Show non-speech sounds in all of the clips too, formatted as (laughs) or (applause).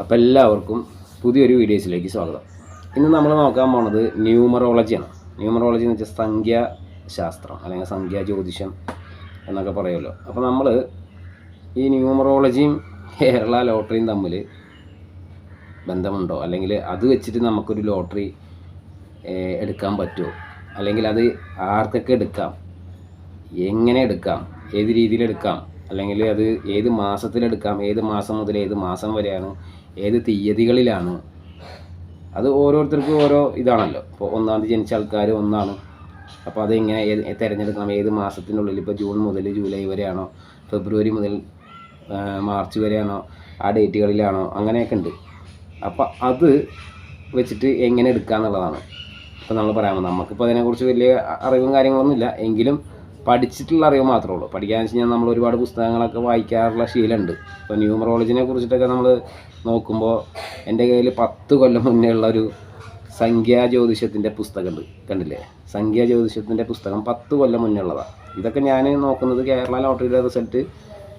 അപ്പോൾ എല്ലാവർക്കും പുതിയൊരു വീഡിയോസിലേക്ക് സ്വാഗതം. ഇന്ന് നമ്മൾ നോക്കാൻ പോണത് ന്യൂമറോളജിയാണ് ന്യൂമറോളജി എന്ന് വെച്ചാൽ സംഖ്യാശാസ്ത്രം അല്ലെങ്കിൽ സംഖ്യാ ജ്യോതിഷം എന്നൊക്കെ പറയുമല്ലോ. അപ്പോൾ നമ്മൾ ഈ ന്യൂമറോളജിയും കേരള ലോട്ടറിയും തമ്മിൽ ബന്ധമുണ്ടോ? അല്ലെങ്കിൽ അത് വെച്ചിട്ട് നമുക്കൊരു ലോട്ടറി എടുക്കാൻ പറ്റുമോ? അല്ലെങ്കിൽ അത് ആർക്കൊക്കെ എടുക്കാം? എങ്ങനെ എടുക്കാം? ഏത് രീതിയിലെടുക്കാം അല്ലെങ്കിൽ അത് ഏത് മാസത്തിലെടുക്കാം ഏത് മാസം മുതൽ ഏത് മാസം വരെയാണ് ഏത് തീയതികളിലാണ്? അത് ഓരോരുത്തർക്കും ഓരോ ഇതാണല്ലോ. ഇപ്പോൾ ഒന്നാം തീയതി ജനിച്ച ആൾക്കാർ ഒന്നാണ്. അപ്പോൾ അതെങ്ങനെ ഏത് തിരഞ്ഞെടുക്കണം? ഏത് മാസത്തിനുള്ളിൽ? ഇപ്പോൾ ജൂൺ മുതൽ ജൂലൈ വരെയാണോ? ഫെബ്രുവരി മുതൽ മാർച്ച് വരെയാണോ? ആ ഡേറ്റുകളിലാണോ? അങ്ങനെയൊക്കെ ഉണ്ട്. അപ്പോൾ അത് വെച്ചിട്ട് എങ്ങനെ എടുക്കുക എന്നുള്ളതാണ് ഇപ്പോൾ നമ്മൾ പറയാമോ നമുക്കിപ്പോൾ അതിനെക്കുറിച്ച് വലിയ അറിവും കാര്യങ്ങളൊന്നുമില്ല. എങ്കിലും പഠിച്ചിട്ടുള്ള അറിവ് മാത്രമേ ഉള്ളൂ. പഠിക്കാന്ന് വെച്ച് കഴിഞ്ഞാൽ നമ്മൾ ഒരുപാട് പുസ്തകങ്ങളൊക്കെ വായിക്കാറുള്ള ശീലമുണ്ട്. ഇപ്പോൾ ന്യൂമറോളജിനെ കുറിച്ചിട്ടൊക്കെ നമ്മൾ നോക്കുമ്പോൾ എന്റെ കയ്യിൽ പത്ത് കൊല്ലം മുന്നേ ഉള്ള ഒരു സംഖ്യാ ജ്യോതിഷത്തിന്റെ പുസ്തകമുണ്ട്. കണ്ടില്ലേ? സംഖ്യാ ജ്യോതിഷത്തിന്റെ പുസ്തകം പത്ത് കൊല്ലം മുന്നേ ഉള്ളതാണ് ഇതൊക്കെ ഞാൻ നോക്കുന്നത് കേരള ലോട്ടറിയുടെ റിസൾട്ട്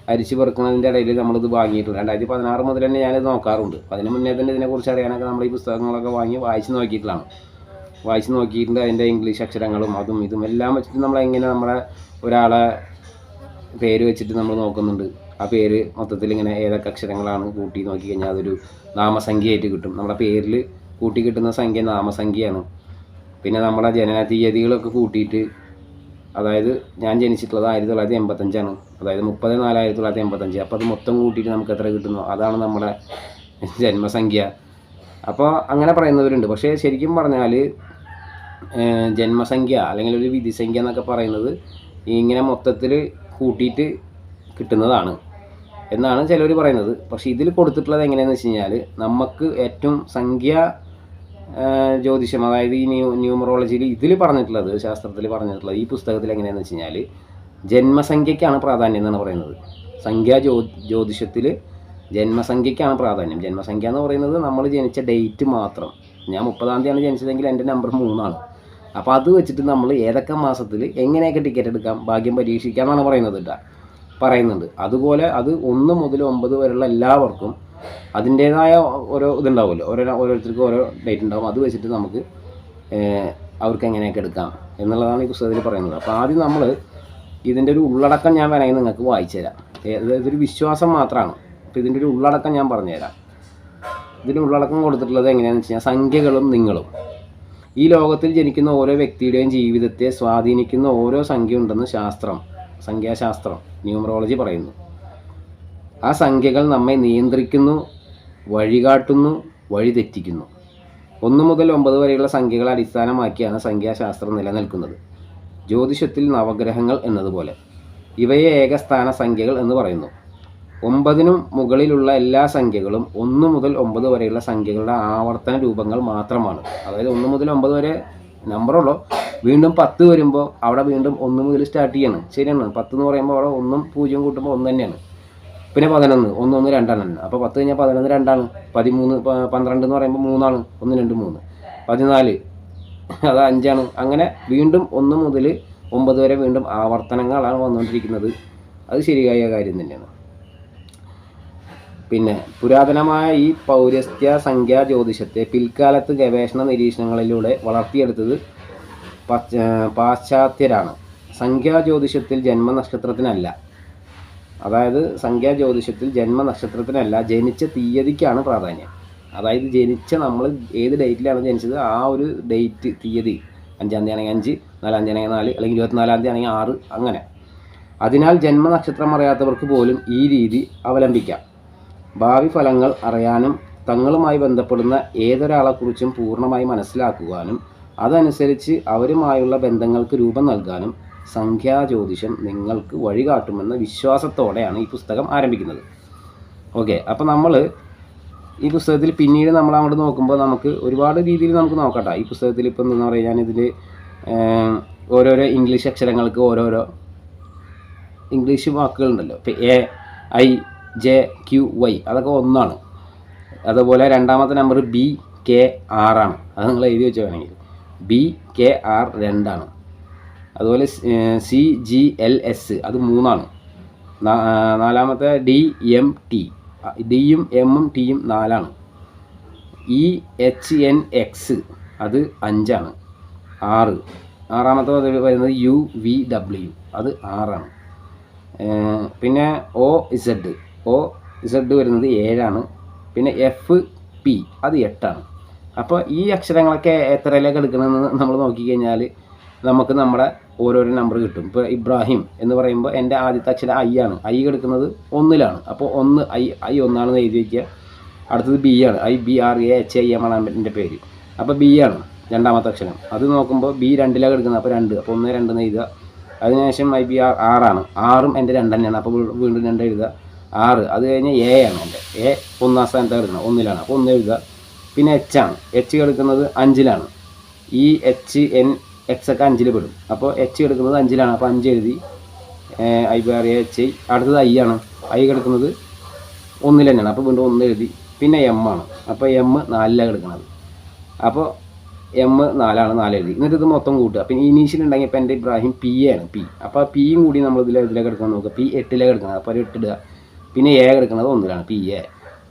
അരിച്ചു പെറുക്കുന്നതിന്റെ ഇടയിൽ നമ്മളിത് വാങ്ങിയിട്ടുണ്ട്. രണ്ടായിരത്തി പതിനാറ് മുതൽ തന്നെ ഞാനിത് നോക്കാറുണ്ട്. അതിന് മുന്നേ തന്നെ ഇതിനെക്കുറിച്ച് അറിയാനൊക്കെ നമ്മൾ ഈ പുസ്തകങ്ങളൊക്കെ വാങ്ങി വായിച്ച് നോക്കിയിട്ടുള്ളതാണ്. വായിച്ച് നോക്കിയിട്ടുണ്ട് അതിന്റെ ഇംഗ്ലീഷ് അക്ഷരങ്ങളും അതും ഇതും എല്ലാം വെച്ചിട്ട് നമ്മളെങ്ങനെ നമ്മളെ ഒരാളെ പേര് വെച്ചിട്ട് നമ്മൾ നോക്കുന്നുണ്ട്. ആ പേര് മൊത്തത്തിൽ ഇങ്ങനെ ഏതൊക്കെ അക്ഷരങ്ങളാണ് കൂട്ടി നോക്കി കഴിഞ്ഞാൽ അതൊരു നാമസംഖ്യയായിട്ട് കിട്ടും. നമ്മുടെ പേരിൽ കൂട്ടി കിട്ടുന്ന സംഖ്യ നാമസംഖ്യയാണ്. പിന്നെ നമ്മുടെ ജനന തീയതികളൊക്കെ കൂട്ടിയിട്ട് അതായത് ഞാൻ ജനിച്ചിട്ടുള്ളത് ആയിരത്തി തൊള്ളായിരത്തി എൺപത്തഞ്ചാണ്. അതായത് മുപ്പത് നാല് ആയിരത്തി തൊള്ളായിരത്തി എൺപത്തഞ്ച്. അപ്പോൾ അത് മൊത്തം കൂട്ടിയിട്ട് നമുക്ക് എത്ര കിട്ടുന്നു? അതാണ് നമ്മുടെ ജന്മസംഖ്യ. അപ്പോൾ അങ്ങനെ പറയുന്നവരുണ്ട്. പക്ഷേ ശരിക്കും പറഞ്ഞാൽ ജന്മസംഖ്യ അല്ലെങ്കിൽ ഒരു വിധിസംഖ്യ എന്നൊക്കെ പറയുന്നത് ഇങ്ങനെ മൊത്തത്തിൽ കൂട്ടിയിട്ട് കിട്ടുന്നതാണ്. എന്നാണ് ചിലർ പറയുന്നത്. പക്ഷേ ഇതിൽ കൊടുത്തിട്ടുള്ളത് എങ്ങനെയാണെന്ന് വെച്ച് കഴിഞ്ഞാൽ നമുക്ക് ഏറ്റവും സംഖ്യ ജ്യോതിഷം അതായത് ഈ ന്യൂ ന്യൂമറോളജിയിൽ ഇതിൽ പറഞ്ഞിട്ടുള്ളത് ശാസ്ത്രത്തിൽ പറഞ്ഞിട്ടുള്ളത് ഈ പുസ്തകത്തിൽ എങ്ങനെയാണെന്ന് വെച്ച് കഴിഞ്ഞാൽ ജന്മസംഖ്യയ്ക്കാണ് പ്രാധാന്യം എന്നാണ് പറയുന്നത്. സംഖ്യാ ജ്യോ ജ്യോതിഷത്തിൽ ജന്മസംഖ്യയ്ക്കാണ് പ്രാധാന്യം. ജന്മസംഖ്യ എന്ന് പറയുന്നത് നമ്മൾ ജനിച്ച ഡേറ്റ് മാത്രം. ഞാൻ മുപ്പതാം തീയതിയാണ് ജനിച്ചതെങ്കിൽ എന്റെ നമ്പർ മൂന്നാണ്. അപ്പോൾ അത് വെച്ചിട്ട് നമ്മൾ ഏതൊക്കെ മാസത്തിൽ എങ്ങനെയൊക്കെ ടിക്കറ്റ് എടുക്കാം ഭാഗ്യം പരീക്ഷിക്കാം എന്നാണ് പറയുന്നത് കേട്ടോ. പറയുന്നുണ്ട്. അതുപോലെ അത് ഒന്ന് മുതൽ ഒമ്പത് വരെയുള്ള എല്ലാവർക്കും അതിന്റേതായ ഓരോ ഇതുണ്ടാവുമല്ലോ. ഓരോ ഓരോരുത്തർക്കും ഓരോ ഡേറ്റ് ഉണ്ടാവും. അത് വെച്ചിട്ട് നമുക്ക് അവർക്ക് എങ്ങനെയൊക്കെ എടുക്കാം എന്നുള്ളതാണ് ഈ പുസ്തകത്തിൽ പറയുന്നത്. അപ്പോൾ ആദ്യം നമ്മൾ ഇതിന്റെ ഒരു ഉള്ളടക്കം ഞാൻ വേണമെങ്കിൽ നിങ്ങൾക്ക് വായിച്ചു തരാം ഇതൊരു വിശ്വാസം മാത്രമാണ്. അപ്പോൾ ഇതിന്റെ ഒരു ഉള്ളടക്കം ഞാൻ പറഞ്ഞുതരാം. ഇതിന് ഉള്ളടക്കം കൊടുത്തിട്ടുള്ളത് എങ്ങനെയാണെന്ന് വെച്ച് കഴിഞ്ഞാൽ സംഖ്യകളും നിങ്ങളും. ഈ ലോകത്തിൽ ജനിക്കുന്ന ഓരോ വ്യക്തിയുടെയും ജീവിതത്തെ സ്വാധീനിക്കുന്ന ഓരോ സംഖ്യ ഉണ്ടെന്ന് ശാസ്ത്രം സംഖ്യാശാസ്ത്രം ന്യൂമറോളജി പറയുന്നു. ആ സംഖ്യകൾ നമ്മെ നിയന്ത്രിക്കുന്നു വഴികാട്ടുന്നു വഴിതെറ്റിക്കുന്നു. ഒന്ന് മുതൽ ഒമ്പത് വരെയുള്ള സംഖ്യകളെ അടിസ്ഥാനമാക്കിയാണ് സംഖ്യാശാസ്ത്രം നിലനിൽക്കുന്നത്. ജ്യോതിഷത്തിൽ നവഗ്രഹങ്ങൾ എന്നതുപോലെ. ഇവയെ ഏകസ്ഥാന സംഖ്യകൾ എന്ന് പറയുന്നു. ഒമ്പതിനും മുകളിലുള്ള എല്ലാ സംഖ്യകളും ഒന്ന് മുതൽ ഒമ്പത് വരെയുള്ള സംഖ്യകളുടെ ആവർത്തന രൂപങ്ങൾ മാത്രമാണ്. അതായത് ഒന്ന് മുതൽ ഒമ്പത് വരെ നമ്പറുള്ളൂ വീണ്ടും പത്ത് വരുമ്പോൾ അവിടെ വീണ്ടും ഒന്ന് മുതൽ സ്റ്റാർട്ട് ചെയ്യണം. ശരിയാണ്. പത്ത് എന്ന് പറയുമ്പോൾ അവിടെ ഒന്നും പൂജ്യം കൂട്ടുമ്പോൾ ഒന്ന് തന്നെയാണ്. പിന്നെ പതിനൊന്ന്. ഒന്ന് ഒന്ന് രണ്ടെണ്ണം. അപ്പോൾ പത്ത് കഴിഞ്ഞാൽ പതിനൊന്ന് രണ്ടാണ്. പതിമൂന്ന് പന്ത്രണ്ട് എന്ന് പറയുമ്പോൾ മൂന്നാണ്. ഒന്ന് രണ്ട് മൂന്ന്. പതിനാല്. അത് അഞ്ചാണ്. അങ്ങനെ വീണ്ടും ഒന്ന് മുതൽ ഒമ്പത് വരെ വീണ്ടും ആവർത്തനങ്ങളാണ് വന്നുകൊണ്ടിരിക്കുന്നത്. അത് ശരിയായ കാര്യം തന്നെയാണ്. പിന്നെ പുരാതനമായ ഈ പൗരസ്ത്യ സംഖ്യാ ജ്യോതിഷത്തെ പിൽക്കാലത്ത് ഗവേഷണ നിരീക്ഷണങ്ങളിലൂടെ വളർത്തിയെടുത്തത് പാശ്ചാത്യരാണ്. സംഖ്യാ ജ്യോതിഷത്തിൽ ജന്മനക്ഷത്രത്തിനല്ല. അതായത് സംഖ്യാ ജ്യോതിഷത്തിൽ ജന്മനക്ഷത്രത്തിനല്ല ജനിച്ച തീയതിക്കാണ് പ്രാധാന്യം. അതായത് ജനിച്ച നമ്മൾ ഏത് ഡേറ്റിലാണ് ജനിച്ചത്? ആ ഒരു ഡേറ്റ് തീയതി. അഞ്ചാം തീയതി ആണെങ്കിൽ അഞ്ച് നാലാം തീയതി ആണെങ്കിൽ നാല് അല്ലെങ്കിൽ ഇരുപത്തിനാലാം തീയതി ആണെങ്കിൽ ആറ് അങ്ങനെ. അതിനാൽ ജന്മനക്ഷത്രം അറിയാത്തവർക്ക് പോലും ഈ രീതി അവലംബിക്കാം. ഭാവി ഫലങ്ങൾ അറിയാനും തങ്ങളുമായി ബന്ധപ്പെടുന്ന ഏതൊരാളെക്കുറിച്ചും പൂർണമായി മനസ്സിലാക്കുവാനും അതനുസരിച്ച് അവരുമായുള്ള ബന്ധങ്ങൾക്ക് രൂപം നൽകാനും സംഖ്യാജ്യോതിഷം നിങ്ങൾക്ക് വഴികാട്ടുമെന്ന വിശ്വാസത്തോടെയാണ് ഈ പുസ്തകം ആരംഭിക്കുന്നത്. ഓക്കെ അപ്പോൾ നമ്മൾ ഈ പുസ്തകത്തിൽ പിന്നീട് നമ്മൾ അങ്ങോട്ട് നോക്കുമ്പോൾ നമുക്ക് ഒരുപാട് രീതിയിൽ നമുക്ക് നോക്കട്ടെ ഈ പുസ്തകത്തിൽ ഇപ്പം എന്താ പറയുക ഞാനിതിൽ ഓരോരോ ഇംഗ്ലീഷ് അക്ഷരങ്ങൾക്ക് ഓരോരോ ഇംഗ്ലീഷ് വാക്കുകളുണ്ടല്ലോ. ഇപ്പം A I J Q Y. അതൊക്കെ ഒന്നാണ്. അതുപോലെ രണ്ടാമത്തെ നമ്പർ ബി കെ ആറാണ് അത് നിങ്ങൾ എഴുതി വെച്ചോ വേണമെങ്കിൽ ബി കെ ആർ രണ്ടാണ്. അതുപോലെ സി ജി എൽ എസ് അത് മൂന്നാണ്. നാലാമത്തെ ഡി എം ടി. ഡിയും എമ്മും ടിയും നാലാണ്. ഇ എച്ച് എൻ എക്സ് അത് അഞ്ചാണ്. ആറ്. ആറാമത്തെ വരുന്നത് യു വി ഡബ്ല്യു. അത് ആറാണ്. പിന്നെ ഒ ഇസഡ്. ഒ ഇസഡ് വരുന്നത് ഏഴാണ്. പിന്നെ എഫ് പി അത് എട്ടാണ്. അപ്പോൾ ഈ അക്ഷരങ്ങളൊക്കെ എത്രയിലേക്ക് എടുക്കണമെന്ന് നമ്മൾ നോക്കിക്കഴിഞ്ഞാൽ നമുക്ക് നമ്മുടെ ഓരോരോ നമ്പർ കിട്ടും. ഇപ്പോൾ ഇബ്രാഹിം എന്ന് പറയുമ്പോൾ എന്റെ ആദ്യത്തെ അക്ഷരം ഐ ആണ്. ഐ എടുക്കുന്നത് ഒന്നിലാണ്. അപ്പോൾ ഒന്ന് ഐ ഐ ഒന്നാണെന്ന് എഴുതി വയ്ക്കുക. അടുത്തത് ബി ആണ്. I B R A H I M ആണ് എന്റെ പേര്. അപ്പോൾ ബി ആണ് രണ്ടാമത്തെ അക്ഷരം. അത് നോക്കുമ്പോൾ ബി രണ്ടിലാണ് എടുക്കുന്നത്. അപ്പോൾ രണ്ട്. അപ്പോൾ ഒന്ന് രണ്ട് എന്ന് എഴുതുക. അതിനുശേഷം ഐ ബി ആർ ആറാണ് ആറും എന്റെ രണ്ട് തന്നെയാണ്. അപ്പോൾ വീണ്ടും രണ്ട് എഴുതുക. ആറ്. അത് കഴിഞ്ഞ് എ ആണ് എന്റെ. എ ഒന്നാം സ്ഥാനത്താണ് എടുക്കുന്നത് ഒന്നിലാണ്. അപ്പോൾ ഒന്ന് എഴുതുക. പിന്നെ എച്ച് ആണ്. എച്ച് എടുക്കുന്നത് അഞ്ചിലാണ്. ഈ എച്ച് എൻ എക്സ് ഒക്കെ അഞ്ചിൽ പെടും. അപ്പോൾ എച്ച് എടുക്കുന്നത് അഞ്ചിലാണ്. അപ്പോൾ അഞ്ച് എഴുതി. ഐ ബി ആർ എച്ച് അടുത്തത് ഐ ആണ്. ഐ കിടക്കുന്നത് ഒന്നിൽ തന്നെയാണ്. അപ്പോൾ വീണ്ടും ഒന്ന് എഴുതി. പിന്നെ എം ആണ്. അപ്പോൾ എം നാലിലാണ് കിടക്കുന്നത്. അപ്പോൾ എം നാലാണ് നാല് എഴുതി. എന്നിട്ട് ഇത് മൊത്തം കൂട്ടുക. പിന്നെ ഇനീഷ്യൽ ഉണ്ടെങ്കിൽ ഇപ്പോൾ എന്റെ ഇബ്രാഹിം പി ആണ്. പി അപ്പോൾ പിയും കൂടി നമ്മൾ ഇതിൽ ഇതിലേക്ക് എടുക്കാൻ നോക്കുക പി എട്ടിലേക്ക് എടുക്കണം അപ്പോൾ ഒരു എട്ടിടുക പിന്നെ എ കിടക്കുന്നത് ഒന്നിലാണ് പി എ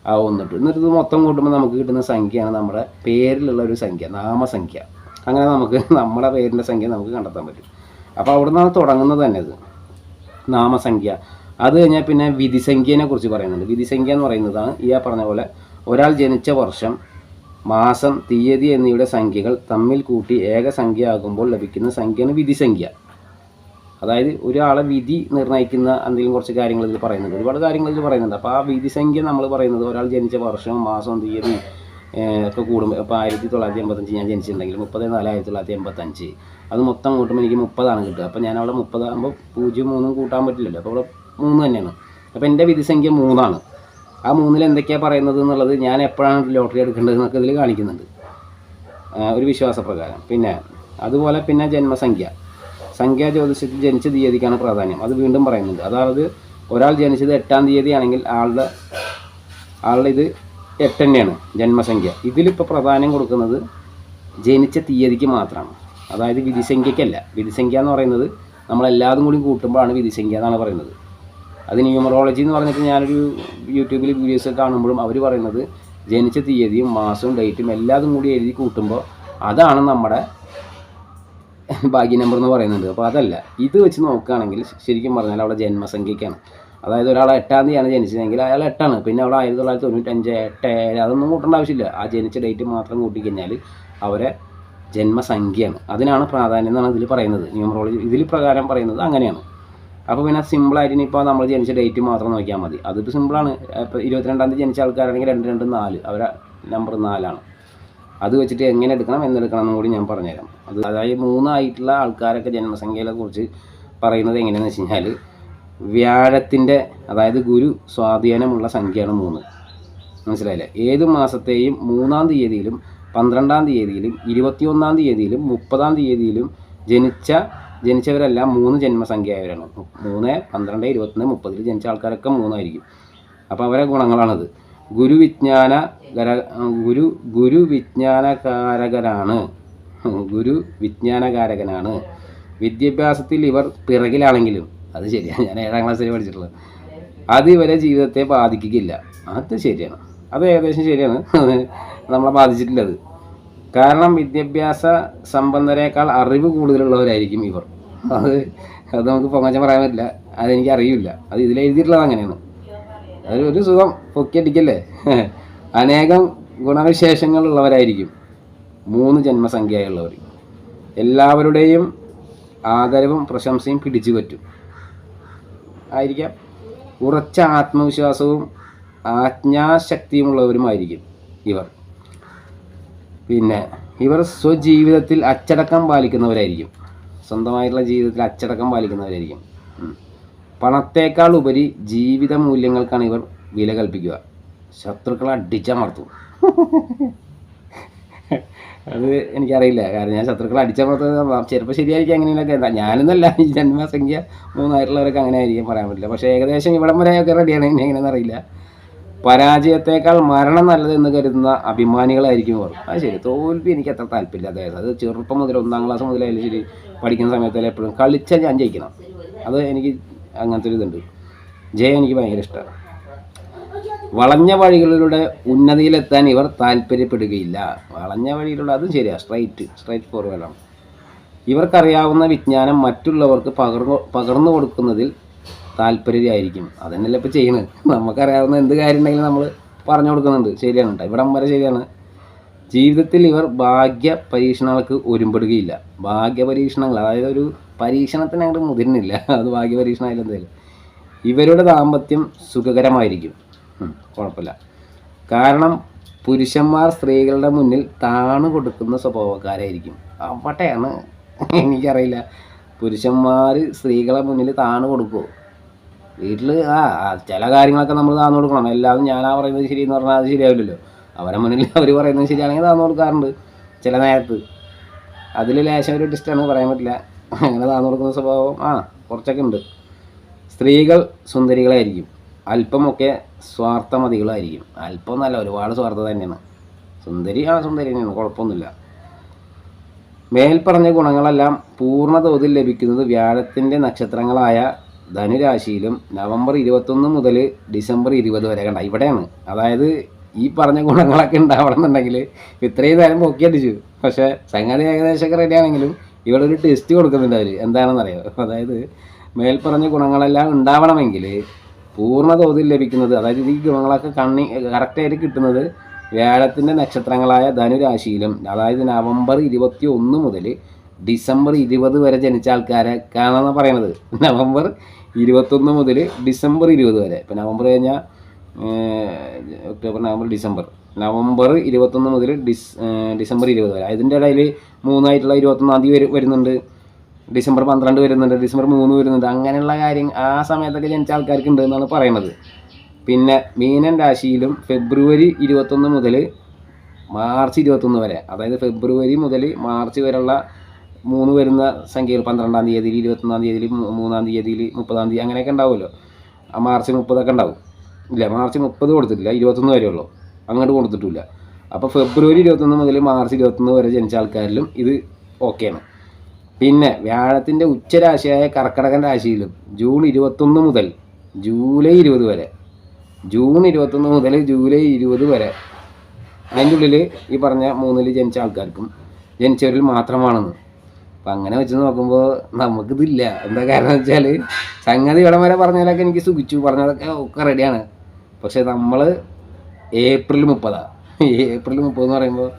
ആ ഒന്നിട്ട്. എന്നിട്ട് ഇത് മൊത്തം കൂട്ടുമ്പോൾ നമുക്ക് കിട്ടുന്ന സംഖ്യയാണ് നമ്മുടെ പേരിലുള്ള ഒരു സംഖ്യ നാമസംഖ്യ. അങ്ങനെ നമുക്ക് (laughs) നമ്മുടെ പേരിന്റെ സംഖ്യ നമുക്ക് കണ്ടെത്താൻ പറ്റും. അപ്പോൾ അവിടെ നിന്നാണ് തുടങ്ങുന്നത് തന്നെ ഇത്. നാമസംഖ്യ. അത് കഴിഞ്ഞാൽ പിന്നെ വിധിസംഖ്യനെ കുറിച്ച് പറയുന്നുണ്ട്. വിധിസംഖ്യ എന്ന് പറയുന്നതാണ് ഈ പറഞ്ഞ പോലെ ഒരാൾ ജനിച്ച വർഷം മാസം തീയതി എന്നിവയുടെ സംഖ്യകൾ തമ്മിൽ കൂട്ടി ഏക സംഖ്യ ആകുമ്പോൾ ലഭിക്കുന്ന സംഖ്യയാണ് വിധിസംഖ്യ. അതായത് ഒരാളെ വിധി നിർണയിക്കുന്ന എന്തെങ്കിലും കുറച്ച് കാര്യങ്ങൾ ഇതിൽ പറയുന്നുണ്ട്. ഒരുപാട് കാര്യങ്ങൾ ഇതിൽ പറയുന്നുണ്ട്. അപ്പോൾ ആ വിധി സംഖ്യ നമ്മൾ പറയുന്നത് ഒരാൾ ജനിച്ച വർഷം മാസം തീയതി ഒക്കെ കൂടുമ്പോൾ ഇപ്പോൾ ആയിരത്തി തൊള്ളായിരത്തി എൺപത്തഞ്ച് ഞാൻ ജനിച്ചിട്ടുണ്ടെങ്കിൽ മുപ്പത് നാല് ആയിരത്തി തൊള്ളായിരത്തി എൺപത്തഞ്ച് അത് മൊത്തം കൂട്ടുമ്പോൾ എനിക്ക് മുപ്പതാണ് കിട്ടുക. അപ്പോൾ ഞാൻ അവിടെ മുപ്പതാകുമ്പോൾ പൂജ്യം മൂന്നും കൂട്ടാൻ പറ്റില്ലല്ലോ. അപ്പോൾ അവിടെ മൂന്ന് തന്നെയാണ്. അപ്പോൾ എന്റെ വിധി സംഖ്യ മൂന്നാണ്. ആ മൂന്നിൽ എന്തൊക്കെയാണ് പറയുന്നത് എന്നുള്ളത് ഞാൻ എപ്പോഴാണ് ലോട്ടറി എടുക്കേണ്ടത് എന്നൊക്കെ ഇതിൽ കാണിക്കുന്നുണ്ട്. ഒരു വിശ്വാസപ്രകാരം. പിന്നെ അതുപോലെ പിന്നെ ജന്മസംഖ്യ. സംഖ്യാ ജ്യോതിഷത്തിൽ ജനിച്ച തീയതിക്കാണ് പ്രാധാന്യം. അത് വീണ്ടും പറയുന്നുണ്ട്. അതായത് ഒരാൾ ജനിച്ചത് എട്ടാം തീയതി ആണെങ്കിൽ ആളുടെ ആളുടെ ഇത് എട്ട് തന്നെയാണ് ജന്മസംഖ്യ. ഇതിലിപ്പോൾ പ്രാധാന്യം കൊടുക്കുന്നത് ജനിച്ച തീയതിക്ക് മാത്രമാണ്. അതായത് വിധിസംഖ്യക്കല്ല. വിധിസംഖ്യ എന്ന് പറയുന്നത് നമ്മളെല്ലാതും കൂടി കൂട്ടുമ്പോഴാണ് വിധിസംഖ്യ എന്നാണ് പറയുന്നത്. അത് ന്യൂമറോളജി എന്ന് പറഞ്ഞിട്ട് ഞാനൊരു യൂട്യൂബിൽ വീഡിയോസ് കാണുമ്പോഴും അവർ പറയുന്നത് ജനിച്ച തീയതിയും മാസവും ഡേറ്റും എല്ലാതും കൂടി എഴുതി കൂട്ടുമ്പോൾ അതാണ് നമ്മുടെ ഭാഗ്യ നമ്പർ എന്ന് പറയുന്നുണ്ട്. അപ്പോൾ അതല്ല. ഇത് വെച്ച് നോക്കുകയാണെങ്കിൽ ശരിക്കും പറഞ്ഞാൽ അവിടെ ജന്മസംഖ്യയ്ക്കാണ് അതായത് ഒരാൾ എട്ടാം തീയതിയാണ് ജനിച്ചതെങ്കിൽ അയാൾ എട്ടാണ്. പിന്നെ അവിടെ ആയിരത്തി തൊള്ളായിരത്തി തൊണ്ണൂറ്റഞ്ച് എട്ട് ഏഴ് അതൊന്നും കൂട്ടേണ്ട ആവശ്യമില്ല. ആ ജനിച്ച ഡേറ്റ് മാത്രം കൂട്ടിക്കഴിഞ്ഞാൽ അവരെ ജന്മസംഖ്യയാണ്. അതിനാണ് പ്രാധാന്യം എന്നാണ് ഇതിൽ പറയുന്നത്. ന്യൂമറോളജി ഇതിൽ പ്രകാരം പറയുന്നത് അങ്ങനെയാണ്. അപ്പോൾ പിന്നെ സിമ്പിളായിട്ട് ഇനിയിപ്പോൾ നമ്മൾ ജനിച്ച ഡേറ്റ് മാത്രം നോക്കിയാൽ മതി. അതിപ്പോൾ സിമ്പിളാണ് ഇപ്പോൾ ഇരുപത്തിരണ്ടാം തീയതി ജനിച്ച ആൾക്കാരാണെങ്കിൽ രണ്ട് രണ്ട് നാല്. അവരെ നമ്പർ നാലാണ്. അത് വെച്ചിട്ട് എങ്ങനെ എടുക്കണം എന്നെടുക്കണം എന്നും കൂടി ഞാൻ പറഞ്ഞുതരാം. അത് അതായത് മൂന്നായിട്ടുള്ള ആൾക്കാരൊക്കെ ജന്മസംഖ്യയെ കുറിച്ച് പറയുന്നത് എങ്ങനെയാണെന്ന് വെച്ച് കഴിഞ്ഞാൽ വ്യാഴത്തിന്റെ അതായത് ഗുരു സ്വാധീനമുള്ള സംഖ്യയാണ് മൂന്ന്. മനസ്സിലായില്ലേ? ഏത് മാസത്തെയും മൂന്നാം തീയതിയിലും പന്ത്രണ്ടാം തീയതിയിലും ഇരുപത്തിയൊന്നാം തീയതിയിലും മുപ്പതാം തീയതിയിലും ജനിച്ച ജനിച്ചവരെല്ലാം മൂന്ന് ജന്മസംഖ്യയായവരാണ്. മൂന്ന് പന്ത്രണ്ട് ഇരുപത്തൊന്ന് മുപ്പതിൽ ജനിച്ച ആൾക്കാരൊക്കെ മൂന്നായിരിക്കും. അപ്പോൾ അവരെ ഗുണങ്ങളാണത്. ഗുരു വിജ്ഞാന ഗര ഗുരു ഗുരു വിജ്ഞാനകാരകനാണ്. വിദ്യാഭ്യാസത്തിൽ ഇവർ പിറകിലാണെങ്കിലും അത് ശരിയാണ് ഞാൻ ഏഴാം ക്ലാസ്സിൽ പഠിച്ചിട്ടുള്ളത്. അത് ഇവരെ ജീവിതത്തെ ബാധിക്കുകയില്ല. അത് ശരിയാണ്. അത് ഏകദേശം ശരിയാണ്. നമ്മളെ ബാധിച്ചിട്ടില്ല അത് കാരണം വിദ്യാഭ്യാസ സമ്പന്നരേക്കാൾ അറിവ് കൂടുതലുള്ളവരായിരിക്കും ഇവർ. അത് അത് നമുക്ക് പൊങ്ങച്ചം പറയാൻ പറ്റില്ല. അതെനിക്ക് അറിയില്ല. അത് ഇതിൽ എഴുതിയിട്ടുള്ളത് അങ്ങനെയാണ്. അതൊരു ഒരു സുഖം പൊക്കിയടിക്കല്ലേ? അനേകം ഗുണവിശേഷങ്ങളുള്ളവരായിരിക്കും മൂന്ന് ജന്മസംഖ്യയുള്ളവർ എല്ലാവരുടെയും ആദരവും പ്രശംസയും പിടിച്ചു പറ്റും. ആയിരിക്കാം. ഉറച്ച ആത്മവിശ്വാസവും ആജ്ഞാശക്തിയുമുള്ളവരുമായിരിക്കും ഇവർ. പിന്നെ ഇവർ സ്വജീവിതത്തിൽ അച്ചടക്കം പാലിക്കുന്നവരായിരിക്കും. സ്വന്തമായിട്ടുള്ള ജീവിതത്തിൽ അച്ചടക്കം പാലിക്കുന്നവരായിരിക്കും. പണത്തേക്കാൾ ഉപരി ജീവിത മൂല്യങ്ങൾക്കാണ് ഇവർ വില കൽപ്പിക്കുക. ശത്രുക്കളെ അടിച്ചമർത്തും. അത് എനിക്കറിയില്ല. കാരണം ഞാൻ ശത്രുക്കളെ അടിച്ചമർത്തുന്നത് ചിലപ്പോൾ ശരിയായിരിക്കും അങ്ങനെയൊക്കെ ഞാനൊന്നല്ല ഈ ജന്മസംഖ്യ മൂന്നായിട്ടുള്ളവരൊക്കെ അങ്ങനെ ആയിരിക്കും പറയാൻ പറ്റില്ല. പക്ഷേ ഏകദേശം ഇവിടം വരെയൊക്കെ റെഡിയാണ് ഇനി എങ്ങനെയാണെന്ന് അറിയില്ല. പരാജയത്തേക്കാൾ മരണം നല്ലതെന്ന് കരുതുന്ന അഭിമാനികളായിരിക്കും അവർ. അത് ശരി തോൽവി എനിക്ക് അത്ര താല്പര്യമില്ല. അതായത് അത് ചെറുപ്പം മുതൽ ഒന്നാം ക്ലാസ് മുതലായാലും ശരി പഠിക്കുന്ന സമയത്തല്ല എപ്പോഴും കളിച്ചാൽ ഞാൻ ജയിക്കണം. അത് എനിക്ക് അങ്ങനത്തെ ഒരു ഇതുണ്ട്. ജയം എനിക്ക് ഭയങ്കര ഇഷ്ടമാണ്. വളഞ്ഞ വഴികളിലൂടെ ഉന്നതിയിലെത്താൻ ഇവർ താല്പര്യപ്പെടുകയില്ല. വളഞ്ഞ വഴിയിലുള്ള അതും ശരിയാണ് സ്ട്രൈറ്റ് സ്ട്രൈറ്റ് ഫോർവേഡാണ് ഇവർക്കറിയാവുന്ന വിജ്ഞാനം മറ്റുള്ളവർക്ക് പകർന്നു പകർന്നു കൊടുക്കുന്നതിൽ താല്പര്യമായിരിക്കും. അതന്നെയല്ലേ ഇപ്പോൾ ചെയ്യുന്നത്. നമുക്കറിയാവുന്ന എന്ത് കാര്യം ഉണ്ടെങ്കിലും നമ്മൾ പറഞ്ഞു കൊടുക്കുന്നുണ്ട്. ശരിയാണ് കേട്ടോ. ഇവിടം വരെ ശരിയാണ്. ജീവിതത്തിൽ ഇവർ ഭാഗ്യ പരീക്ഷണങ്ങൾക്ക് ഒരുമ്പെടുകയില്ല. ഭാഗ്യ പരീക്ഷണങ്ങൾ അതായത് ഒരു പരീക്ഷണത്തിന് അങ്ങോട്ട് മുതിരുന്നില്ല. അത് ഭാഗ്യ പരീക്ഷണമായാലും എന്തായാലും. ഇവരുടെ ദാമ്പത്യം സുഖകരമായിരിക്കും. കുഴപ്പമില്ല കാരണം പുരുഷന്മാർ സ്ത്രീകളുടെ മുന്നിൽ താണു കൊടുക്കുന്ന സ്വഭാവക്കാരായിരിക്കും. അവട്ടെയാണ് എനിക്കറിയില്ല. പുരുഷന്മാർ സ്ത്രീകളെ മുന്നിൽ താണു കൊടുക്കുമോ വീട്ടിൽ ആ ചില കാര്യങ്ങളൊക്കെ നമ്മൾ താന്നു കൊടുക്കണം. എല്ലാവരും ഞാനാ പറയുന്നത് ശരിയെന്ന് പറഞ്ഞാൽ അത് ശരിയാവില്ലല്ലോ. അവരെ മുന്നിൽ അവർ പറയുന്നത് ശരിയാണെങ്കിൽ താന്നു കൊടുക്കാറുണ്ട് ചില നേരത്ത്. അതിൽ ലേശം ഒരു ഡിസ്റ്റാണ് പറയാൻ പറ്റില്ല. അങ്ങനെ താന്നു കൊടുക്കുന്ന സ്വഭാവം ആ കുറച്ചൊക്കെ ഉണ്ട്. സ്ത്രീകൾ സുന്ദരികളായിരിക്കും. അല്പമൊക്കെ സ്വാർത്ഥമതികളായിരിക്കും. അല്പം എന്നല്ല ഒരുപാട് സ്വാർത്ഥത തന്നെയാണ്. സുന്ദരി ആ സുന്ദരി തന്നെയാണ് കുഴപ്പമൊന്നുമില്ല. മേൽപ്പറഞ്ഞ ഗുണങ്ങളെല്ലാം പൂർണ തോതിൽ ലഭിക്കുന്നത് വ്യാഴത്തിന്റെ നക്ഷത്രങ്ങളായ ധനുരാശിയിലും നവംബർ ഇരുപത്തൊന്ന് മുതൽ ഡിസംബർ ഇരുപത് വരെ കണ്ട ഇവിടെയാണ്. അതായത് ഈ പറഞ്ഞ ഗുണങ്ങളൊക്കെ ഉണ്ടാവണം എന്നുണ്ടെങ്കിൽ ഇത്രയും നേരം പൊക്കിയടിച്ചു പക്ഷേ സംഗതി ഏകദേശമൊക്കെ റെഡി റെഡിയാണെങ്കിലും ഇവിടെ ഒരു ടെസ്റ്റ് കൊടുക്കുന്നുണ്ട് അവർ എന്താണെന്നറിയോ? അതായത് മേൽപ്പറഞ്ഞ ഗുണങ്ങളെല്ലാം ഉണ്ടാവണമെങ്കിൽ പൂർണ തോതിൽ ലഭിക്കുന്നത് അതായത് ഈ ഗുണങ്ങളൊക്കെ കണ്ണി കറക്റ്റായിട്ട് കിട്ടുന്നത് വ്യാഴത്തിന്റെ നക്ഷത്രങ്ങളായ ധനുരാശിയിലും അതായത് നവംബർ ഇരുപത്തി ഒന്ന് മുതൽ ഡിസംബർ ഇരുപത് വരെ ജനിച്ച ആൾക്കാരെ കാണാന്ന് പറയണത്. (laughs) നവംബർ ഇരുപത്തൊന്ന് മുതൽ ഡിസംബർ ഇരുപത് വരെ. ഇപ്പം നവംബർ കഴിഞ്ഞാൽ ഒക്ടോബർ നവംബർ ഡിസംബർ. നവംബർ ഇരുപത്തൊന്ന് മുതൽ ഡിസ് ഡിസംബർ ഇരുപത് വരെ. അതിന്റെ ഇടയിൽ മൂന്നായിട്ടുള്ള ഇരുപത്തൊന്നാം തീയതി വരുന്നുണ്ട്. ഡിസംബർ പന്ത്രണ്ട് വരുന്നുണ്ട് ഡിസംബർ മൂന്ന് വരുന്നുണ്ട് അങ്ങനെയുള്ള കാര്യം ആ സമയത്തൊക്കെ ജനിച്ച ആൾക്കാർക്ക് ഉണ്ട് എന്നാണ് പറയുന്നത് പിന്നെ മീനൻ രാശിയിലും ഫെബ്രുവരി ഇരുപത്തൊന്ന് മുതൽ മാർച്ച് ഇരുപത്തൊന്ന് വരെ അതായത് ഫെബ്രുവരി മുതൽ മാർച്ച് വരെയുള്ള മൂന്ന് വരുന്ന സംഖ്യകൾ പന്ത്രണ്ടാം തീയതി ഇരുപത്തൊന്നാം തീയതി മൂന്നാം തീയതി മുപ്പതാം തീയതി അങ്ങനെയൊക്കെ ഉണ്ടാവുമല്ലോ. ആ മാർച്ച് മുപ്പതൊക്കെ ഉണ്ടാവും. ഇല്ല മാർച്ച് മുപ്പത് കൊടുത്തിട്ടില്ല ഇരുപത്തൊന്ന് വരെ ഉള്ളൂ. അങ്ങോട്ട് കൊടുത്തിട്ടില്ല അപ്പോൾ ഫെബ്രുവരി ഇരുപത്തൊന്ന് മുതൽ മാർച്ച് ഇരുപത്തൊന്ന് വരെ ജനിച്ച ആൾക്കാരിലും ഇത് ഓക്കെയാണ്. പിന്നെ വ്യാഴത്തിന്റെ ഉച്ചരാശിയായ കർക്കടകൻ രാശിയിലും ജൂൺ ഇരുപത്തൊന്ന് മുതൽ ജൂലൈ ഇരുപത് വരെ. ജൂൺ ഇരുപത്തൊന്ന് മുതൽ ജൂലൈ ഇരുപത് വരെ. അതിന്റെ ഉള്ളിൽ ഈ പറഞ്ഞ മൂന്നിൽ ജനിച്ച ആൾക്കാർക്കും ജനിച്ചവരിൽ മാത്രമാണെന്ന്. അപ്പം അങ്ങനെ വെച്ച് നോക്കുമ്പോൾ നമുക്കിതില്ല. എന്താ കാരണം വെച്ചാൽ സംഗതി ഇവിടം വരെ പറഞ്ഞാലൊക്കെ എനിക്ക് സുഖിച്ചു. പറഞ്ഞതൊക്കെ ഒക്കെ റെഡിയാണ് പക്ഷേ നമ്മൾ ഏപ്രിൽ മുപ്പതാണ് ഏപ്രിൽ മുപ്പത് എന്ന് പറയുമ്പോൾ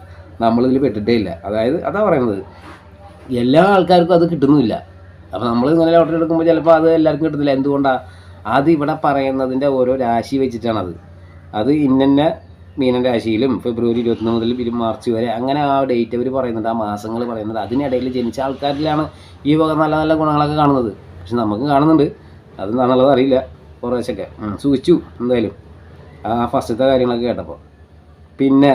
നമ്മളിതിൽ പെട്ടിട്ടേ ഇല്ല. അതായത് അതാ പറയുന്നത്. എല്ലാ ആൾക്കാർക്കും അത് കിട്ടുന്നില്ല അപ്പോൾ നമ്മൾ ഇങ്ങനെ ലോട്ടറി എടുക്കുമ്പോൾ ചിലപ്പോൾ അത് എല്ലാവർക്കും കിട്ടുന്നില്ല എന്തുകൊണ്ടാണ് അത് ഇവിടെ പറയുന്നതിന്റെ ഓരോ രാശി വെച്ചിട്ടാണത്. അത് ഇന്നന്ന മീനൻ രാശിയിലും ഫെബ്രുവരി ഇരുപത്തൊന്ന് മുതൽ പിന്നെ മാർച്ച് വരെ അങ്ങനെ ആ ഡേറ്റ് അവർ പറയുന്നുണ്ട് ആ മാസങ്ങൾ പറയുന്നത് അതിനിടയിൽ ജനിച്ച ആൾക്കാരിലാണ് ഈ വക നല്ല നല്ല ഗുണങ്ങളൊക്കെ കാണുന്നത്. പക്ഷെ നമുക്ക് കാണുന്നുണ്ട്. അതെന്താണെന്നുള്ളത് അറിയില്ല. കുറേശ്ശൊക്കെ. സൂചിച്ചു എന്തായാലും. ആ ഫസ്റ്റത്തെ കാര്യങ്ങളൊക്കെ കേട്ടപ്പോൾ പിന്നെ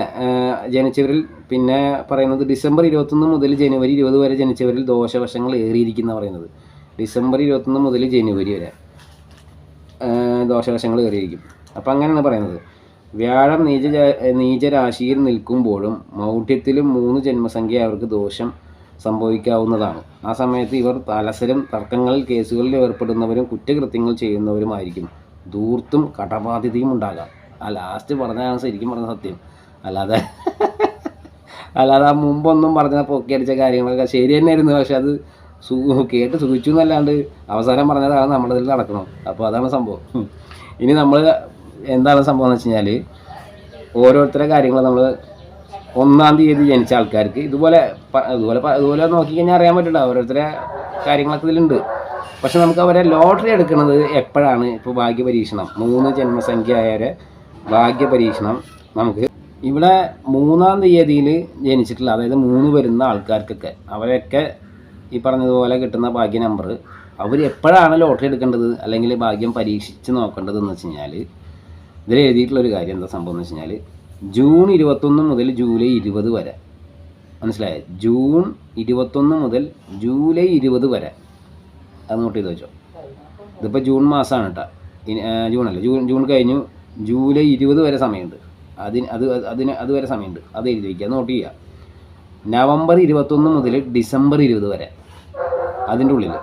ജനിച്ചവരിൽ പിന്നെ പറയുന്നത് ഡിസംബർ ഇരുപത്തൊന്ന് മുതൽ ജനുവരി ഇരുപത് വരെ ജനിച്ചവരിൽ ദോഷവശങ്ങൾ ഏറിയിരിക്കുന്ന പറയുന്നത്. ഡിസംബർ ഇരുപത്തൊന്ന് മുതൽ ജനുവരി വരെ ദോഷവശങ്ങൾ ഏറിയിരിക്കും. അപ്പം അങ്ങനെയാണ് പറയുന്നത്. വ്യാഴം നീച നീചരാശിയിൽ നിൽക്കുമ്പോഴും മൗഢ്യത്തിലും മൂന്ന് ജന്മസംഖ്യ അവർക്ക് ദോഷം സംഭവിക്കാവുന്നതാണ്. ആ സമയത്ത് ഇവർ അലസരും തർക്കങ്ങളിൽ കേസുകളിൽ ഏർപ്പെടുന്നവരും കുറ്റകൃത്യങ്ങൾ ചെയ്യുന്നവരുമായിരിക്കും. ധൂർത്തും കടബാധ്യതയും ഉണ്ടാകാം. ആ ലാസ്റ്റ് പറഞ്ഞതാണ് ശരിക്കും പറഞ്ഞ സത്യം. അല്ലാതെ അല്ലാതെ ആ മുമ്പൊന്നും പറഞ്ഞ പൊക്കി അടിച്ച കാര്യങ്ങളൊക്കെ ശരി തന്നെയായിരുന്നു. പക്ഷെ അത് സു കേട്ട് സുഖിച്ചു എന്നല്ലാണ്ട് അവസാനം പറഞ്ഞതാണ് നമ്മുടെ ഇതിൽ നടക്കണം. അപ്പോൾ അതാണ് സംഭവം. ഇനി നമ്മൾ എന്താണ് സംഭവം എന്ന് വെച്ച് കഴിഞ്ഞാൽ ഓരോരുത്തരെ കാര്യങ്ങൾ നമ്മൾ ഒന്നാം തീയതി ജനിച്ച ആൾക്കാർക്ക് ഇതുപോലെ ഇതുപോലെ ഇതുപോലെ നോക്കിക്കഴിഞ്ഞാൽ അറിയാൻ പറ്റില്ല. ഓരോരുത്തരെ കാര്യങ്ങളൊക്കെ ഇതിലുണ്ട്. പക്ഷെ നമുക്ക് അവരെ ലോട്ടറി എടുക്കുന്നത് എപ്പോഴാണ്? ഇപ്പോൾ ഭാഗ്യ പരീക്ഷണം മൂന്ന് ജന്മസംഖ്യ ആയവരെ ഭാഗ്യ പരീക്ഷണം നമുക്ക് ഇവിടെ മൂന്നാം തീയതിയിൽ ജനിച്ചിട്ടുള്ള അതായത് മൂന്ന് വരുന്ന ആൾക്കാർക്കൊക്കെ അവരൊക്കെ ഈ പറഞ്ഞതുപോലെ കിട്ടുന്ന ഭാഗ്യ നമ്പർ അവർ എപ്പോഴാണ് ലോട്ടറി എടുക്കേണ്ടത്? അല്ലെങ്കിൽ ഭാഗ്യം പരീക്ഷിച്ച് നോക്കേണ്ടത് എന്ന് വെച്ച് കഴിഞ്ഞാൽ ഇതിൽ എഴുതിയിട്ടുള്ളൊരു കാര്യം എന്താ സംഭവം എന്ന് വെച്ച് കഴിഞ്ഞാൽ ജൂൺ ഇരുപത്തൊന്ന് മുതൽ ജൂലൈ ഇരുപത് വരെ. മനസ്സിലായോ? ജൂൺ ഇരുപത്തൊന്ന് മുതൽ ജൂലൈ ഇരുപത് വരെ. അത് നോട്ട് ചെയ്ത് വെച്ചോ. ഇതിപ്പോൾ ജൂൺ മാസമാണ് കേട്ടോ ജൂൺ അല്ല ജൂൺ ജൂൺ കഴിഞ്ഞു ജൂലൈ ഇരുപത് വരെ സമയമുണ്ട്. അതിന് അത് അതിന് അതുവരെ സമയമുണ്ട്. അത് എഴുതി വയ്ക്കുക നോട്ട് ചെയ്യുക. നവംബർ ഇരുപത്തൊന്ന് മുതൽ ഡിസംബർ ഇരുപത് വരെ അതിന്റെ ഉള്ളിൽ.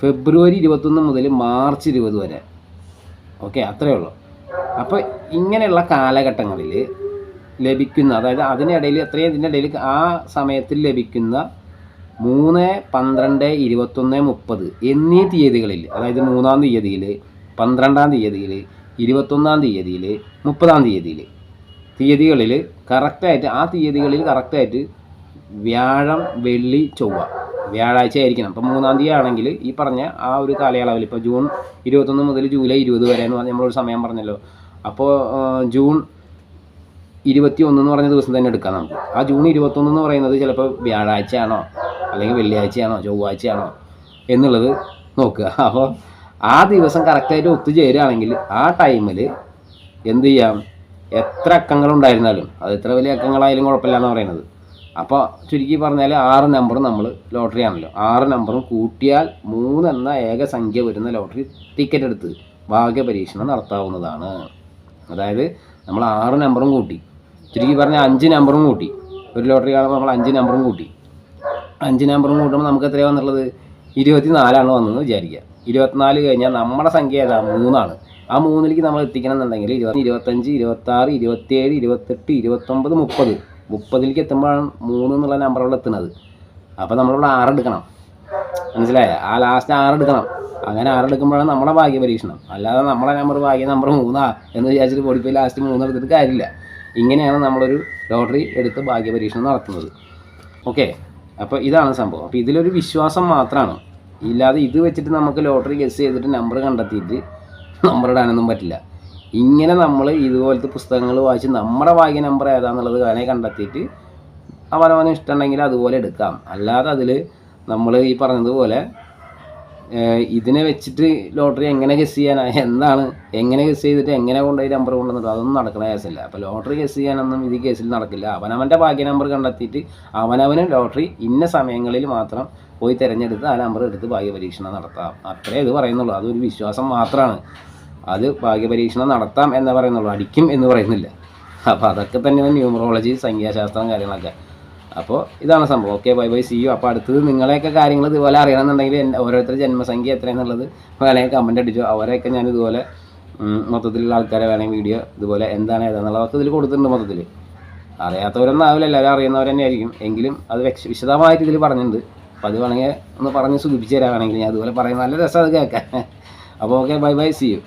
ഫെബ്രുവരി ഇരുപത്തൊന്ന് മുതൽ മാർച്ച് ഇരുപത് വരെ. ഓക്കെ അത്രയേ ഉള്ളൂ. അപ്പോൾ ഇങ്ങനെയുള്ള കാലഘട്ടങ്ങളിൽ ലഭിക്കുന്ന അതായത് അതിനിടയിൽ അത്രയും ഇതിന്റെ ഇടയിൽ ആ സമയത്തിൽ ലഭിക്കുന്ന മൂന്ന് പന്ത്രണ്ട് ഇരുപത്തൊന്ന് മുപ്പത് എന്നീ തീയതികളിൽ അതായത് മൂന്നാം തീയതിയിൽ പന്ത്രണ്ടാം തീയതിയിൽ ഇരുപത്തൊന്നാം തീയതിയിൽ മുപ്പതാം തീയതിയിൽ തീയതികളിൽ കറക്റ്റായിട്ട് ആ തീയതികളിൽ കറക്റ്റായിട്ട് വ്യാഴം വെള്ളി ചൊവ്വ വ്യാഴാഴ്ച ആയിരിക്കണം. ഇപ്പം മൂന്നാം തീയതി ആണെങ്കിൽ ഈ പറഞ്ഞ ആ ഒരു കാലയളവിൽ ഇപ്പോൾ ജൂൺ ഇരുപത്തൊന്ന് മുതൽ ജൂലൈ ഇരുപത് വരെ എന്ന് പറഞ്ഞ് നമ്മളൊരു സമയം പറഞ്ഞല്ലോ. അപ്പോൾ ജൂൺ ഇരുപത്തി ഒന്ന് എന്ന് പറഞ്ഞ ദിവസം തന്നെ എടുക്കാം നമുക്ക്. ആ ജൂൺ ഇരുപത്തൊന്ന് എന്ന് പറയുന്നത് ചിലപ്പോൾ വ്യാഴാഴ്ചയാണോ അല്ലെങ്കിൽ വെള്ളിയാഴ്ചയാണോ ചൊവ്വാഴ്ചയാണോ എന്നുള്ളത് നോക്കുക. അപ്പോൾ ആ ദിവസം കറക്റ്റായിട്ട് ഒത്തുചേരുകയാണെങ്കിൽ ആ ടൈമിൽ എന്ത് ചെയ്യാം? എത്ര അക്കങ്ങളുണ്ടായിരുന്നാലും അത് എത്ര വലിയ അക്കങ്ങളായാലും കുഴപ്പമില്ല എന്ന് പറയുന്നത് അപ്പോൾ ചുരുക്കി പറഞ്ഞാൽ ആറ് നമ്പറും നമ്മൾ ലോട്ടറി ആണല്ലോ. ആറ് നമ്പറും കൂട്ടിയാൽ മൂന്നെന്ന ഏക സംഖ്യ വരുന്ന ലോട്ടറി ടിക്കറ്റ് എടുത്ത് ഭാഗ്യ പരീക്ഷണം നടത്താവുന്നതാണ്. അതായത് നമ്മൾ ആറ് നമ്പറും കൂട്ടി. ചുരുക്കി പറഞ്ഞാൽ അഞ്ച് നമ്പറും കൂട്ടി. ഒരു ലോട്ടറി കാണുമ്പോൾ നമ്മൾ അഞ്ച് നമ്പറും കൂട്ടി. അഞ്ച് നമ്പറും കൂട്ടുമ്പോൾ നമുക്ക് എത്രയാണ് വന്നുള്ളത് ഇരുപത്തി നാലാണ് വന്നതെന്ന് വിചാരിക്കുക. ഇരുപത്തിനാല് കഴിഞ്ഞാൽ നമ്മുടെ സംഖ്യ ഏതാ? മൂന്നാണ്. ആ മൂന്നിലേക്ക് നമ്മൾ എത്തിക്കണം എന്നുണ്ടെങ്കിൽ ഇരുപത്തി ഇരുപത്തഞ്ച് ഇരുപത്താറ് ഇരുപത്തിയേഴ് ഇരുപത്തെട്ട് ഇരുപത്തൊമ്പത് മുപ്പത്. മുപ്പതിലേക്ക് എത്തുമ്പോഴാണ് മൂന്ന് എന്നുള്ള നമ്പറുകൾ എത്തുന്നത്. അപ്പോൾ നമ്മളിവിടെ ആറ് എടുക്കണം. മനസ്സിലായ? ആ ലാസ്റ്റ് ആറ് എടുക്കണം. അങ്ങനെ ആറ് എടുക്കുമ്പോഴാണ് നമ്മുടെ ഭാഗ്യ പരീക്ഷണം. അല്ലാതെ നമ്മളെ നമ്പർ ഭാഗ്യ നമ്പർ മൂന്നാ എന്ന് വിചാരിച്ചിട്ട് പൊടിപ്പോയി ലാസ്റ്റ് മൂന്ന് എടുത്തിട്ട് കാര്യമില്ല. ഇങ്ങനെയാണ് നമ്മളൊരു ലോട്ടറി എടുത്ത് ഭാഗ്യ പരീക്ഷണം നടത്തുന്നത്. ഓക്കെ അപ്പോൾ ഇതാണ് സംഭവം. അപ്പോൾ ഇതിലൊരു വിശ്വാസം മാത്രമാണ് ഇല്ലാതെ ഇത് വെച്ചിട്ട് നമുക്ക് ലോട്ടറി ഗസ് ചെയ്തിട്ട് നമ്പർ കണ്ടെത്തിയിട്ട് നമ്പർ ഇടാനൊന്നും പറ്റില്ല. ഇങ്ങനെ നമ്മൾ ഇതുപോലത്തെ പുസ്തകങ്ങൾ വായിച്ച് നമ്മുടെ ഭാഗ്യ നമ്പർ ഏതാണെന്നുള്ളത് വേണേൽ കണ്ടെത്തിയിട്ട് അവനവന് ഇഷ്ടമുണ്ടെങ്കിൽ അതുപോലെ എടുക്കാം. അല്ലാതെ അതിൽ നമ്മൾ ഈ പറഞ്ഞതുപോലെ ഇതിനെ വെച്ചിട്ട് ലോട്ടറി എങ്ങനെ ഗസ് ചെയ്യാനാ? എന്താണ്? എങ്ങനെ ഗസ് ചെയ്തിട്ട് എങ്ങനെ കൊണ്ടുപോയി നമ്പർ കൊണ്ടുവന്നിട്ട്? അതൊന്നും നടക്കുന്ന കേസല്ല അപ്പോൾ ലോട്ടറി ഗസ് ചെയ്യാനൊന്നും ഇത് കേസിൽ നടക്കില്ല. അവനവന്റെ ഭാഗ്യ നമ്പർ കണ്ടെത്തിയിട്ട് അവനവന് ലോട്ടറി ഇന്ന സമയങ്ങളിൽ മാത്രം പോയി തിരഞ്ഞെടുത്ത് ആ നമ്പർ എടുത്ത് ഭാഗ്യ പരീക്ഷണം നടത്താം. അത്രേ ഇത് പറയുന്നുള്ളൂ. അതൊരു വിശ്വാസം മാത്രമാണ് അത് ഭാഗ്യ പരീക്ഷണം നടത്താം എന്ന് പറയുന്നുള്ളൂ. അടിക്കും എന്ന് പറയുന്നില്ല. അപ്പോൾ അതൊക്കെ തന്നെ ന്യൂമറോളജി സംഖ്യാശാസ്ത്രം കാര്യങ്ങളൊക്കെ. അപ്പോൾ ഇതാണ് സംഭവം. Okay bye bye see you അപ്പോൾ അടുത്തത് നിങ്ങളെയൊക്കെ കാര്യങ്ങൾ ഇതുപോലെ അറിയണമെന്നുണ്ടെങ്കിൽ ഓരോരുത്തരുടെ ജന്മസംഖ്യ എത്രയെന്നുള്ളത് വേണമെങ്കിൽ കമന്റ് അടിച്ചു. അവരെയൊക്കെ ഞാൻ ഇതുപോലെ മൊത്തത്തിലുള്ള ആൾക്കാരെ വേണമെങ്കിൽ വീഡിയോ ഇതുപോലെ എന്താണ് ഏതാണെന്നുള്ളതൊക്കെ ഇതിൽ കൊടുത്തിട്ടുണ്ട് മൊത്തത്തിൽ അറിയാത്തവരൊന്നും ആവില്ല എല്ലാവരും അറിയുന്നവർ തന്നെ ആയിരിക്കും എങ്കിലും അത് വിശദമായിട്ട് ഇതിൽ പറഞ്ഞിട്ടുണ്ട്. അപ്പോൾ അത് വേണമെങ്കിൽ ഒന്ന് പറഞ്ഞ് സൂചിപ്പിച്ച് തരാൻ വേണമെങ്കിൽ ഞാൻ അതുപോലെ പറയുന്ന നല്ല രസം അത് കേൾക്കാൻ. അപ്പോൾ okay bye bye see you